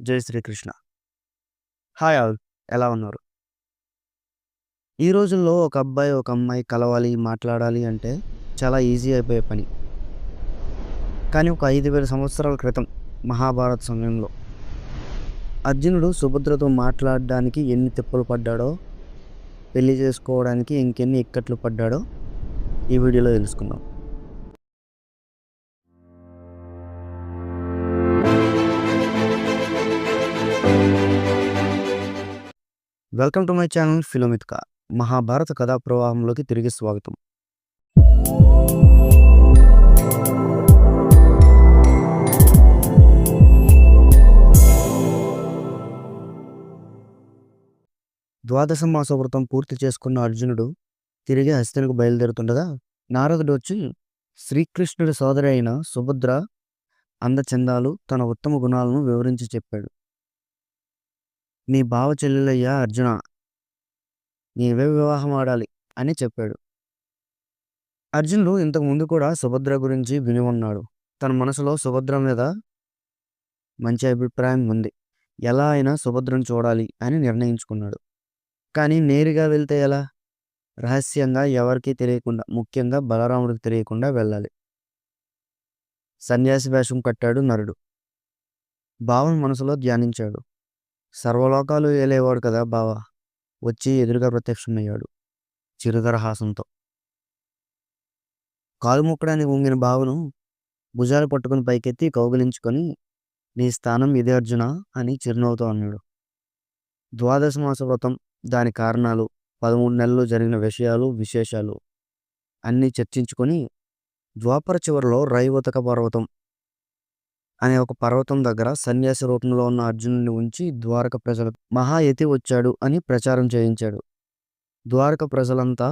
జై Srikrishna. Hi all ఎలా ఉన్నారు? ఈ రోజుల్లో ఒక అబ్బాయి ఒక అమ్మాయి కలవాలి మాట్లాడాలి అంటే చాలా ఈజీ అయిపోయే పని. కానీ ఒక ఐదు వేల సంవత్సరాల క్రితం మహాభారత సమయంలో అర్జునుడు సుభద్రతో మాట్లాడడానికి ఎన్ని తిప్పలు పడ్డాడో పెళ్ళి చేసుకోవడానికి ఇంకెన్ని ఇక్కట్లు పడ్డాడో ఈ వీడియోలో తెలుసుకుందాం. వెల్కమ్ టు మై ఛానల్ ఫిలోమిత్క. మహాభారత కథా ప్రవాహంలోకి తిరిగి స్వాగతం. ద్వాదశ మాసవ్రతం పూర్తి చేసుకున్న అర్జునుడు తిరిగి హస్తినకు బయలుదేరుతుండగా నారదుడు వచ్చి శ్రీకృష్ణుడి సోదరి అయిన సుభద్ర అందచందాలు తన ఉత్తమ గుణాలను వివరించి చెప్పాడు. నీ బావ చెల్లెలయ్యా అర్జున నీవే వివాహం ఆడాలి అని చెప్పాడు. అర్జునుడు ఇంతకు ముందు కూడా సుభద్ర గురించి విని ఉన్నాడు. తన మనసులో సుభద్ర మీద మంచి అభిప్రాయం ఉంది. ఎలా అయినా సుభద్రను చూడాలి అని నిర్ణయించుకున్నాడు. కానీ నేరుగా వెళ్తే ఎలా? రహస్యంగా ఎవరికీ తెలియకుండా ముఖ్యంగా బలరాముడికి తెలియకుండా వెళ్ళాలి. సన్యాసి వేషం కట్టాడు నరుడు. భావం మనసులో ధ్యానించాడు. సర్వలోకాలు ఏలేవాడు కదా బావ? వచ్చి ఎదురుగా ప్రత్యక్షమయ్యాడు చిరుదరహాసంతో. కాలు ముక్కడానికి ఉంగిన బావను భుజాలు పట్టుకుని పైకెత్తి కౌగిలించుకొని నీ స్థానం ఇదే అర్జున అని చిరునవ్వుతో అన్నాడు. ద్వాదశ మాస వ్రతం దాని కారణాలు పదమూడు నెలలు జరిగిన విషయాలు విశేషాలు అన్నీ చర్చించుకొని ద్వాపర చివరిలో రైవతక పర్వతం అనే ఒక పర్వతం దగ్గర సన్యాసి రూపంలో ఉన్న అర్జునుడిని ఉంచి ద్వారక ప్రజలు మహాయతి వచ్చాడు అని ప్రచారం చేయించాడు. ద్వారక ప్రజలంతా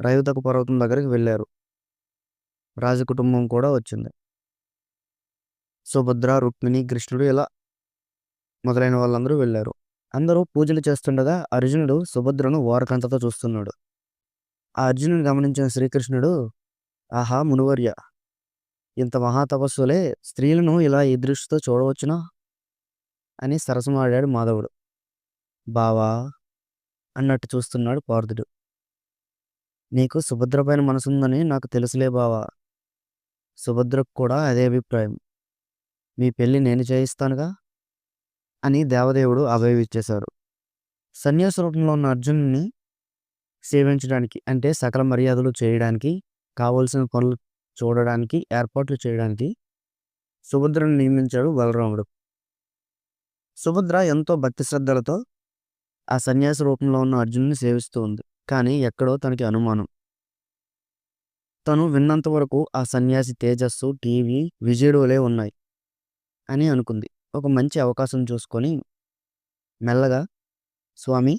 రైవతక పర్వతం దగ్గరికి వెళ్ళారు. రాజకుటుంబం కూడా వచ్చింది. సుభద్ర రుక్మిణి కృష్ణుడు ఇలా మొదలైన వాళ్ళందరూ వెళ్ళారు. అందరూ పూజలు చేస్తుండగా అర్జునుడు సుభద్రను వారకంతతో చూస్తున్నాడు. ఆ అర్జునుని గమనించిన శ్రీకృష్ణుడు ఆహా మునువర్య ఇంత మహాతపస్సులే స్త్రీలను ఇలా ఈ దృష్టితో చూడవచ్చునా? అని సరసమాడాడు మాధవుడు. బావా అన్నట్టు చూస్తున్నాడు పార్థుడు నీకు సుభద్రపైన మనసుందని నాకు తెలుసులే బావా. సుభద్రకు కూడా అదే అభిప్రాయం. మీ పెళ్ళి నేను చేయిస్తానుగా? అని దేవదేవుడు అభయవిచ్చేశారు సన్యాస రూపంలో ఉన్న అర్జునుని సేవించడానికి అంటే సకల మర్యాదలు చేయడానికి కావలసిన పనులు చూడడానికి ఏర్పాట్లు చేయడానికి సుభద్రను నియమించాడు బలరాముడు. సుభద్ర ఎంతో భక్తి శ్రద్ధలతో ఆ సన్యాసి రూపంలో ఉన్న అర్జునుని సేవిస్తూ ఉంది. కానీ ఎక్కడో తనకి అనుమానం. తను విన్నంత వరకు ఆ సన్యాసి తేజస్సు టీవీ విజయుడులే ఉన్నాయి అని అనుకుంది. ఒక మంచి అవకాశం చూసుకొని మెల్లగా స్వామి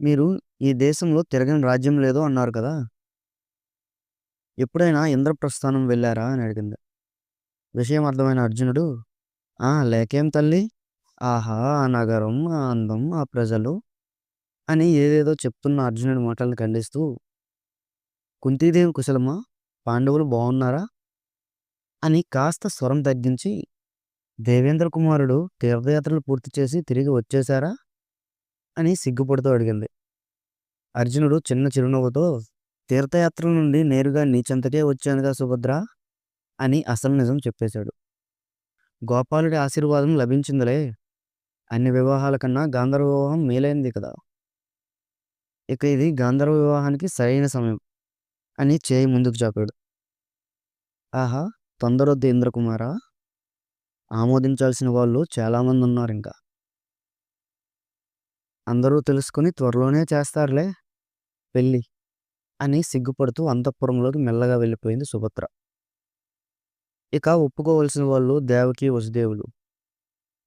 మీరు ఈ దేశంలో తిరగని రాజ్యం లేదో అన్నారు కదా. ఎప్పుడైనా ఇంద్రప్రస్థానం వెళ్ళారా? అని అడిగింది. విషయం అర్థమైన అర్జునుడు ఆ లేకేం తల్లి? ఆహా ఆ నగరం ఆ అందం ఆ ప్రజలు అని ఏదేదో చెప్తున్న అర్జునుడి మాటలను ఖండిస్తూ కుంతీదేవి కుశలమా? పాండవులు బాగున్నారా అని కాస్త స్వరం తగ్గించి దేవేంద్ర కుమారుడు తీర్థయాత్రలు పూర్తి చేసి తిరిగి వచ్చేశారా? అని సిగ్గుపడుతూ అడిగింది. అర్జునుడు చిన్న చిరునవ్వుతో తీర్థయాత్రల నుండి నేరుగా నీచంతకే వచ్చానుగా సుభద్ర అని అసలు నిజం చెప్పేశాడు. గోపాలుడి ఆశీర్వాదం లభించిందిలే. అన్ని వివాహాల కన్నా గాంధర్వ వివాహం మేలైంది కదా. ఇక ఇది గాంధర్వ వివాహానికి సరైన సమయం అని చేయి ముందుకు చాపాడు. ఆహా తొందరొద్దు ఇంద్రకుమారా. ఆమోదించాల్సిన వాళ్ళు చాలామంది ఉన్నారు ఇంకా అందరూ తెలుసుకుని త్వరలోనే చేస్తారులే. పెళ్ళి అని సిగ్గుపడుతూ అంతఃపురంలోకి మెల్లగా వెళ్ళిపోయింది సుభద్ర. ఇక ఒప్పుకోవలసిన వాళ్ళు దేవకి వసుదేవులు.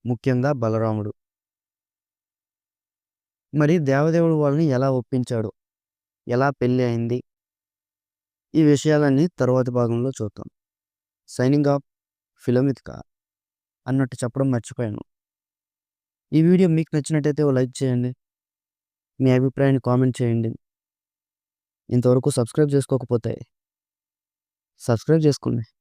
ముఖ్యంగా బలరాముడు. మరి దేవదేవుడు వాళ్ళని ఎలా ఒప్పించాడు? ఎలా పెళ్ళి అయింది? ఈ విషయాలన్నీ తరువాతి భాగంలో చూద్దాం. సైనింగ్ ఆఫ్ ఫిలమిత్కా అన్నట్టు చెప్పడం మర్చిపోయాను. ఈ వీడియో మీకు నచ్చినట్టయితే ఓ లైక్ చేయండి. మీ అభిప్రాయాన్ని కామెంట్ చేయండి. ఇంతవరకు సబ్స్క్రైబ్ చేసుకోకపోతే సబ్స్క్రైబ్ చేసుకోండి.